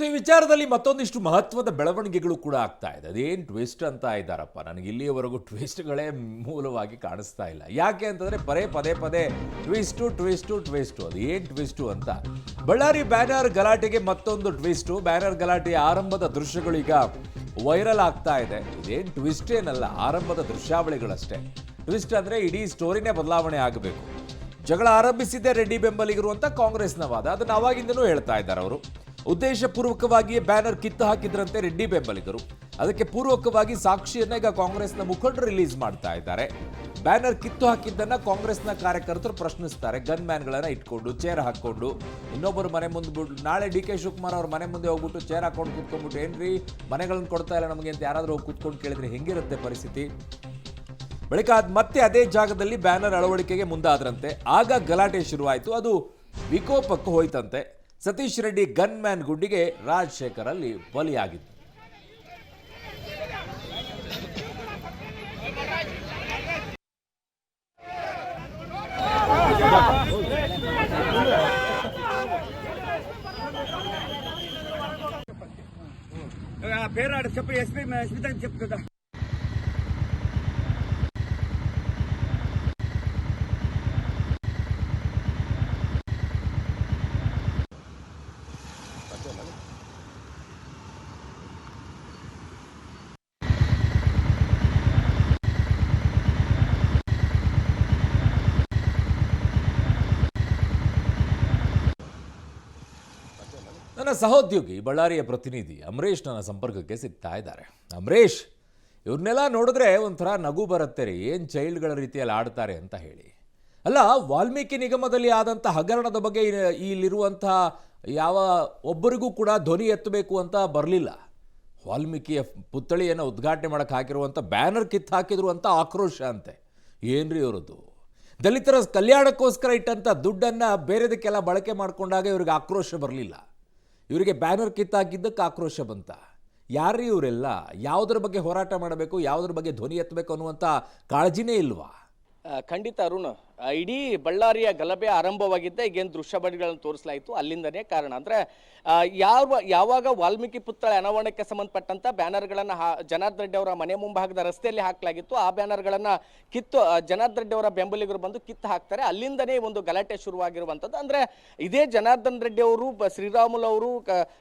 So ಈ ವಿಚಾರದಲ್ಲಿ ಮತ್ತೊಂದಿಷ್ಟು ಮಹತ್ವದ ಬೆಳವಣಿಗೆಗಳು ಕೂಡ ಆಗ್ತಾ ಇದೆ. ಅದೇನು ಟ್ವಿಸ್ಟ್ ಅಂತ ಇದ್ದಾರಪ್ಪ? ನನಗೆ ಇಲ್ಲಿಯವರೆಗೂ ಟ್ವಿಸ್ಟ್ಗಳೇ ಮೂಲವಾಗಿ ಕಾಣಿಸ್ತಾ ಇಲ್ಲ. ಯಾಕೆ ಅಂತಂದರೆ ಬರೇ ಪದೇ ಪದೇ ಟ್ವಿಸ್ಟು ಟ್ವಿಸ್ಟು ಟ್ವಿಸ್ಟು ಅದು ಏನು ಟ್ವಿಸ್ಟು ಅಂತ. ಬಳ್ಳಾರಿ ಬ್ಯಾನರ್ ಗಲಾಟೆಗೆ ಮತ್ತೊಂದು ಟ್ವಿಸ್ಟು ಬ್ಯಾನರ್ ಗಲಾಟೆಯ ಆರಂಭದ ದೃಶ್ಯಗಳು ಈಗ ವೈರಲ್ ಆಗ್ತಾ ಇದೆ. ಇದೇನು ಟ್ವಿಸ್ಟ್ ಏನಲ್ಲ, ಆರಂಭದ ದೃಶ್ಯಾವಳಿಗಳಷ್ಟೇ. ಟ್ವಿಸ್ಟ್ ಅಂದರೆ ಇಡೀ ಸ್ಟೋರಿನೇ ಬದಲಾವಣೆ ಆಗಬೇಕು. ಜಗಳ ಆರಂಭಿಸಿದ್ದೇ ರೆಡ್ಡಿ ಬೆಂಬಲಿಗರು ಅಂತ ಕಾಂಗ್ರೆಸ್ನ ವಾದ ಅದನ್ನು ಅವಾಗಿಂದನೂ ಹೇಳ್ತಾ ಇದ್ದಾರೆ ಅವರು. ಉದ್ದೇಶಪೂರ್ವಕವಾಗಿಯೇ ಬ್ಯಾನರ್ ಕಿತ್ತು ಹಾಕಿದ್ರಂತೆ ರೆಡ್ಡಿ ಬೆಂಬಲಿಗರು. ಅದಕ್ಕೆ ಪೂರ್ವಕವಾಗಿ ಸಾಕ್ಷಿಯನ್ನ ಈಗ ಕಾಂಗ್ರೆಸ್ನ ಮುಖಂಡರು ರಿಲೀಸ್ ಮಾಡ್ತಾ ಇದ್ದಾರೆ. ಬ್ಯಾನರ್ ಕಿತ್ತು ಹಾಕಿದ್ದನ್ನ ಕಾಂಗ್ರೆಸ್ನ ಕಾರ್ಯಕರ್ತರು ಪ್ರಶ್ನಿಸ್ತಾರೆ. ಗನ್ ಮ್ಯಾನ್ಗಳನ್ನ ಇಟ್ಕೊಂಡು ಚೇರ್ ಹಾಕೊಂಡು ಇನ್ನೊಬ್ಬರು ಮನೆ ಮುಂದೆ ಬಿಟ್ಟು ನಾಳೆ ಡಿ ಕೆ ಶಿವಕುಮಾರ್ ಅವ್ರ ಮನೆ ಮುಂದೆ ಹೋಗ್ಬಿಟ್ಟು ಚೇರ್ ಹಾಕೊಂಡು ಕುತ್ಕೊಂಡ್ಬಿಟ್ಟು, ಏನ್ರಿ ಮನೆಗಳನ್ನ ಕೊಡ್ತಾ ಇಲ್ಲ ನಮಗೆ ಅಂತ ಯಾರಾದರೂ ಹೋಗಿ ಕುತ್ಕೊಂಡು ಕೇಳಿದ್ರೆ ಹೆಂಗಿರುತ್ತೆ ಪರಿಸ್ಥಿತಿ? ಬಳಿಕ ಅದು ಮತ್ತೆ ಅದೇ ಜಾಗದಲ್ಲಿ ಬ್ಯಾನರ್ ಅಳವಡಿಕೆಗೆ ಮುಂದಾದ್ರಂತೆ. ಆಗ ಗಲಾಟೆ ಶುರುವಾಯಿತು. ಅದು ವಿಕೋಪಕ್ಕೆ ಹೋಯ್ತಂತೆ. ಸತೀಶ್ ರೆಡ್ಡಿ ಗನ್ ಮ್ಯಾನ್ ಗುಂಡಿಗೆ ರಾಜಶೇಖರ್ ಅಲ್ಲಿ ಬಲಿಯಾಗಿತ್ತು పేరాడు చెప్పు ఎస్పీ స్మితకి చెప్పు కదా ನನ್ನ ಸಹೋದ್ಯೋಗಿ, ಬಳ್ಳಾರಿಯ ಪ್ರತಿನಿಧಿ ಅಮರೇಶ್ ನನ್ನ ಸಂಪರ್ಕಕ್ಕೆ ಸಿಗ್ತಾ ಇದ್ದಾರೆ. ಅಮರೇಶ್ ಇವ್ರನ್ನೆಲ್ಲ ನೋಡಿದ್ರೆ ಒಂಥರ ನಗು ಬರುತ್ತೆ ರೀ. ಏನು ಚೈಲ್ಡ್ಗಳ ರೀತಿಯಲ್ಲಿ ಆಡ್ತಾರೆ ಅಂತ ಹೇಳಿ. ಅಲ್ಲ, ವಾಲ್ಮೀಕಿ ನಿಗಮದಲ್ಲಿ ಆದಂಥ ಹಗರಣದ ಬಗ್ಗೆ ಇಲ್ಲಿರುವಂಥ ಯಾವ ಒಬ್ಬರಿಗೂ ಕೂಡ ಧ್ವನಿ ಎತ್ತಬೇಕು ಅಂತ ಬರಲಿಲ್ಲ. ವಾಲ್ಮೀಕಿಯ ಪುತ್ಥಳಿಯನ್ನು ಉದ್ಘಾಟನೆ ಮಾಡೋಕ್ಕೆ ಹಾಕಿರುವಂಥ ಬ್ಯಾನರ್ ಕಿತ್ತು ಹಾಕಿದ್ರು ಅಂತ ಆಕ್ರೋಶ ಅಂತೆ. ಏನ್ರಿ ಇವರದ್ದು? ದಲಿತರ ಕಲ್ಯಾಣಕ್ಕೋಸ್ಕರ ಇಟ್ಟಂಥ ದುಡ್ಡನ್ನು ಬೇರೆದಕ್ಕೆಲ್ಲ ಬಳಕೆ ಮಾಡಿಕೊಂಡಾಗ ಇವ್ರಿಗೆ ಆಕ್ರೋಶ ಬರಲಿಲ್ಲ. ಇವರಿಗೆ ಬ್ಯಾನರ್ ಕಿತ್ತಾಕಿದ್ದಕ್ಕೆ ಆಕ್ರೋಶ ಬಂತ. ಯಾರು ಇವರೆಲ್ಲ? ಯಾವುದ್ರ ಬಗ್ಗೆ ಹೋರಾಟ ಮಾಡಬೇಕು? ಯಾವುದ್ರ ಬಗ್ಗೆ ಧ್ವನಿ ಎತ್ತಬೇಕು ಅನ್ನುವಂಥ ಕಾಳಜಿನೇ ಇಲ್ವಾ? ಖಂಡಿತ ಅರುಣ್ ಇಡೀ ಬಳ್ಳಾರಿಯ ಗಲಭೆ ಆರಂಭವಾಗಿದ್ದ ಈಗೇನು ದೃಶ್ಯಬಡಿಗಳನ್ನು ತೋರಿಸಲಾಯಿತು. ಅಲ್ಲಿಂದನೇ ಕಾರಣ. ಅಂದರೆ ಯಾವ ಯಾವಾಗ ವಾಲ್ಮೀಕಿ ಪುತ್ಥಳ ಅನಾವರಣಕ್ಕೆ ಸಂಬಂಧಪಟ್ಟಂಥ ಬ್ಯಾನರ್ಗಳನ್ನು ಹಾ ಜನಾರ್ದನ್ ರೆಡ್ಡಿ ಅವರ ಮನೆ ಮುಂಭಾಗದ ರಸ್ತೆಯಲ್ಲಿ ಹಾಕಲಾಗಿತ್ತು. ಆ ಬ್ಯಾನರ್ಗಳನ್ನು ಕಿತ್ತು ಜನಾರ್ದನ್ ರೆಡ್ಡಿ ಅವರ ಬೆಂಬಲಿಗರು ಬಂದು ಕಿತ್ತು ಹಾಕ್ತಾರೆ. ಅಲ್ಲಿಂದನೇ ಒಂದು ಗಲಾಟೆ ಶುರುವಾಗಿರುವಂಥದ್ದು. ಅಂದರೆ, ಇದೇ ಜನಾರ್ದನ್ ರೆಡ್ಡಿ ಅವರು ಶ್ರೀರಾಮುಲು ಅವರು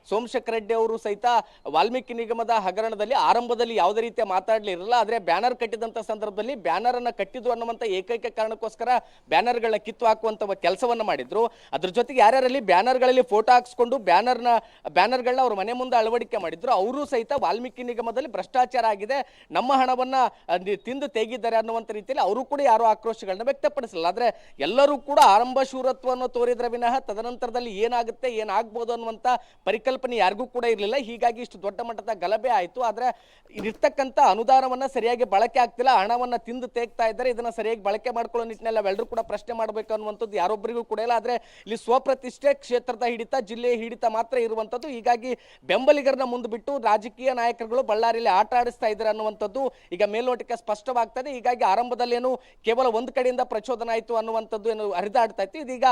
ಸೋಮಶೇಖರ್ ರೆಡ್ಡಿ ಅವರು ಸಹಿತ ವಾಲ್ಮೀಕಿ ನಿಗಮದ ಹಗರಣದಲ್ಲಿ ಆರಂಭದಲ್ಲಿ ಯಾವುದೇ ರೀತಿಯ ಮಾತಾಡಲಿರಲ್ಲ. ಆದರೆ, ಬ್ಯಾನರ್ ಕಟ್ಟಿದಂಥ ಸಂದರ್ಭದಲ್ಲಿ ಬ್ಯಾನರನ್ನು ಕಟ್ಟಿದ್ದು ಅನ್ನುವಂಥ ಏಕೈಕ ಕಾರಣಕ್ಕೋಸ್ಕರ ಬ್ಯಾನರ್ಗಳನ್ನ ಕಿತ್ತು ಹಾಕುವಂಥ ಕೆಲಸವನ್ನ ಮಾಡಿದ್ರು. ಅದ್ರ ಜೊತೆಗೆ ಯಾರ್ಯಾರಲ್ಲಿ ಬ್ಯಾನರ್ಗಳಲ್ಲಿ ಫೋಟೋ ಹಾಕ್ಸ್ಕೊಂಡು ಬ್ಯಾನರ್ನ, ಬ್ಯಾನರ್ಗಳನ್ನ ಅವ್ರ ಮನೆ ಮುಂದೆ ಅಳವಡಿಕೆ ಮಾಡಿದ್ರು, ಅವರು ಸಹಿತ ವಾಲ್ಮೀಕಿ ನಿಗಮದಲ್ಲಿ ಭ್ರಷ್ಟಾಚಾರ ಆಗಿದೆ. ನಮ್ಮ ಹಣವನ್ನ ತಿಂದು ತೆಗಿದ್ದಾರೆ ಅನ್ನುವಂಥ ರೀತಿಯಲ್ಲಿ ಅವರು ಕೂಡ ಯಾರು ಆಕ್ರೋಶಗಳನ್ನ ವ್ಯಕ್ತಪಡಿಸಲಿಲ್ಲ. ಆದರೆ ಎಲ್ಲರೂ ಕೂಡ ಆರಂಭ ಶೂರತ್ವವನ್ನು ತೋರಿದ್ರ ವಿನಃ ತದನಂತರದಲ್ಲಿ ಏನಾಗುತ್ತೆ, ಏನಾಗ್ಬೋದು ಅನ್ನುವಂಥ ಪರಿಕಲ್ಪನೆ ಯಾರಿಗೂ ಕೂಡ ಇರಲಿಲ್ಲ. ಹೀಗಾಗಿ ಇಷ್ಟು ದೊಡ್ಡ ಮಟ್ಟದ ಗಲಭೆ ಆಯಿತು. ಆದ್ರೆ ಇರ್ತಕ್ಕಂಥ ಅನುದಾನವನ್ನ ಸರಿಯಾಗಿ ಬಳಕೆ ಆಗ್ತಿಲ್ಲ. ಹಣವನ್ನ ತಿಂದು ತೇಗ್ತಾ ಇದ್ದಾರೆ. ಇದನ್ನ ಸರಿಯಾಗಿ ಬಳಕೆ ಮಾಡ್ಕೊಳ್ಳೋ ನಿಟ್ಟಿನಲ್ಲಿ ನಾವೆಲ್ಲರೂ ಕೂಡ ಪ್ರಶ್ನೆ ಮಾಡಬೇಕು ಅನ್ನುವಂಥದ್ದು ಯಾರೊಬ್ಬರಿಗೂ ಕೂಡ ಇಲ್ಲ. ಆದ್ರೆ ಇಲ್ಲಿ ಸ್ವಪ್ರತಿಷ್ಠೆ ಕ್ಷೇತ್ರದ ಹಿಡಿತ, ಜಿಲ್ಲೆಯ ಹಿಡಿತ ಮಾತ್ರ ಇರುವಂಥದ್ದು. ಹೀಗಾಗಿ ಬೆಂಬಲಿಗರನ್ನ ಮುಂದೆ ಬಿಟ್ಟು ರಾಜಕೀಯ ನಾಯಕರುಗಳು ಬಳ್ಳಾರಿಯಲ್ಲಿ ಆಟ ಆಡಿಸ್ತಾ ಇದ್ದಾರೆ ಅನ್ನುವಂಥದ್ದು ಈಗ ಮೇಲ್ನೋಟಕ್ಕೆ ಸ್ಪಷ್ಟವಾಗ್ತದೆ. ಹೀಗಾಗಿ ಆರಂಭದಲ್ಲಿ ಕೇವಲ ಒಂದು ಕಡೆಯಿಂದ ಪ್ರಚೋದನ ಆಯಿತು ಅನ್ನುವಂಥದ್ದು ಏನು ಹರಿದಾಡ್ತಾ ಇತ್ತು. ಇದೀಗ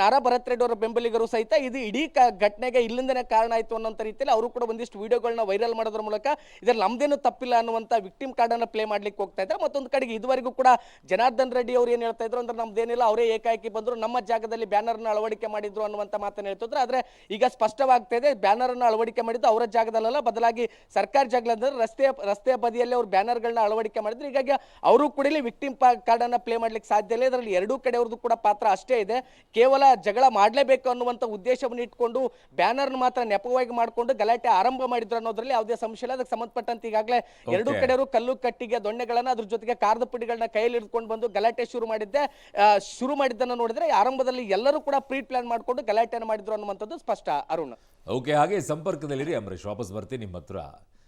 ನಾರ ಭರತ್ ರೆಡ್ಡಿ ಅವರ ಬೆಂಬಲಿಗರು ಸಹಿತ ಇದು ಇಡೀ ಘಟನೆಗೆ ಇಲ್ಲಿಂದನೇ ಕಾರಣ ಆಯಿತು ಅನ್ನೋಂಥ ರೀತಿಯಲ್ಲಿ ಅವರು ಕೂಡ ಒಂದಿಷ್ಟು ವಿಡಿಯೋಗಳನ್ನ ವೈರಲ್ ಮಾಡೋದ್ರ ಮೂಲಕ ಇದ್ರಲ್ಲಿ ನಮ್ದೇನು ತಪ್ಪಿಲ್ಲ ಅನ್ನುವಂಥ ವಿಕ್ಟಿಮ್ ಕಾರ್ಡ್ ಅನ್ನ ಪ್ಲೇ ಮಾಡ್ಲಿಕ್ಕೆ ಹೋಗ್ತಾ ಇದ್ದಾರೆ. ಮತ್ತೊಂದು ಕಡೆಗೆ ಇದುವರೆಗೂ ಕೂಡ ಜನಾರ್ದನ್ ರೆಡ್ಡಿ ಅವರು ಏನು ಹೇಳ್ತಾ ಇದ್ರು? ಅಂದ್ರೆ ನಮ್ದೇನಿಲ್ಲ ಅವರೇ ಏಕಾಏಕಿ ಬಂದ್ರು ನಮ್ಮ ಜಾಗದಲ್ಲಿ ಬ್ಯಾನರ್ನ ಅಳವಡಿಕೆ ಮಾಡಿದ್ರು ಅನ್ನುವಂಥ ಮಾತನ್ನು ಹೇಳ್ತಿದ್ರು. ಆದ್ರೆ ಈಗ ಸ್ಪಷ್ಟವಾಗ್ತಾ ಇದೆ ಬ್ಯಾನರ್ ಅನ್ನ ಅಳವಡಿಕೆ ಮಾಡಿದ್ದು ಅವರ ಜಾಗದಲ್ಲ ಬದಲಾಗಿ ಸರ್ಕಾರ ಜಾಗದಲ್ಲಿ ರಸ್ತೆ ರಸ್ತೆಯ ಬದಿಯಲ್ಲಿ ಅವರು ಬ್ಯಾನರ್ಗಳನ್ನ ಅಳವಡಿಕೆ ಮಾಡಿದ್ರು. ಹೀಗಾಗಿ ಅವರು ಕೂಡ ಇಲ್ಲಿ ವಿಕ್ಟಿಮ್ ಕಾರ್ಡ್ ಅನ್ನ ಪ್ಲೇ ಮಾಡ್ಲಿಕ್ಕೆ ಸಾಧ್ಯ ಇಲ್ಲ. ಇದರಲ್ಲಿ ಎರಡೂ ಕಡೆಯವ್ರದ್ದು ಕೂಡ ಪಾತ್ರ ಅಷ್ಟೇ ಇದೆ. ಕೇವಲ ಜಗಳ ಮಾಡಲೇಬೇಕು ಅನ್ನುವಂಥ ಉದ್ದೇಶವನ್ನು ಇಟ್ಕೊಂಡು ಬ್ಯಾನರ್ನ ಮಾತ್ರ ನೆಪವಾಗಿ ಮಾಡಿಕೊಂಡು ಗಲಾಟೆ ಆರಂಭ ಮಾಡಿದ್ರು ಅನ್ನೋದ್ರಲ್ಲಿ ಯಾವುದೇ ಸಂಶಯ ಇಲ್ಲ. ಅದಕ್ಕೆ ಸಂಬಂಧಪಟ್ಟಂತೆ ಈಗಾಗಲೇ ಎರಡೂ. ಕಡೆಯವರು ಕಲ್ಲು ಕಟ್ಟಿಗೆ ದೊಣ್ಣೆಗಳನ್ನ ಅದ್ರ ಜೊತೆಗೆ ಕಾರದ ಪುಡಿಗಳನ್ನ ಕೈಯಲ್ಲಿ ಹಿಡ್ಕೊಂಡು ಬಂದು ಗಲಾಟೆ ಶುರು ಮಾಡಿದ್ದೆ. ಆ, ಶುರು ಮಾಡಿದ್ದನ್ನು ನೋಡಿದ್ರೆ ಆರಂಭದಲ್ಲಿ ಎಲ್ಲರೂ ಕೂಡ ಪ್ರೀ ಪ್ಲಾನ್ ಮಾಡಿಕೊಂಡು ಗಲಾಟೆಯನ್ನು ಮಾಡಿದ್ರು ಅನ್ನುವಂಥದ್ದು ಸ್ಪಷ್ಟ ಅರುಣ್. ಓಕೆ ಹಾಗೆ ಸಂಪರ್ಕದಲ್ಲಿರಿ ಅಂಬರೀಶ್ ವಾಪಸ್ ಬರ್ತೀನಿ ನಿಮ್ಮ ಹತ್ರ.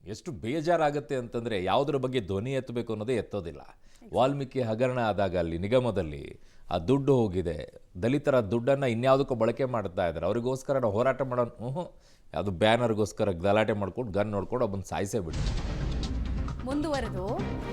ಎಷ್ಟು ಬೇಜಾರಾಗುತ್ತೆ ಅಂತಂದ್ರೆ ಯಾವುದ್ರ ಬಗ್ಗೆ ಧ್ವನಿ ಎತ್ತಬೇಕು ಅನ್ನೋದೇ ಎತ್ತೋದಿಲ್ಲ. ವಾಲ್ಮೀಕಿ ಹಗರಣ ಆದಾಗ ಅಲ್ಲಿ ನಿಗಮದಲ್ಲಿ ಆ ದುಡ್ಡು ಹೋಗಿದೆ. ದಲಿತರ ದುಡ್ಡನ್ನು ಇನ್ಯಾವುದಕ್ಕೂ ಬಳಕೆ ಮಾಡ್ತಾ ಇದ್ದಾರೆ. ಅವರಿಗೋಸ್ಕರ ನಾವು ಹೋರಾಟ ಮಾಡೋ ಹ್ಞೂ ಅದು ಬ್ಯಾನರ್ಗೋಸ್ಕರ ಗಲಾಟೆ ಮಾಡ್ಕೊಂಡು ಗನ್ ನೋಡ್ಕೊಂಡು ಒಬ್ಬನ ಸಾಯಿಸೇ ಬಿಡಿ. ಮುಂದುವರೆದು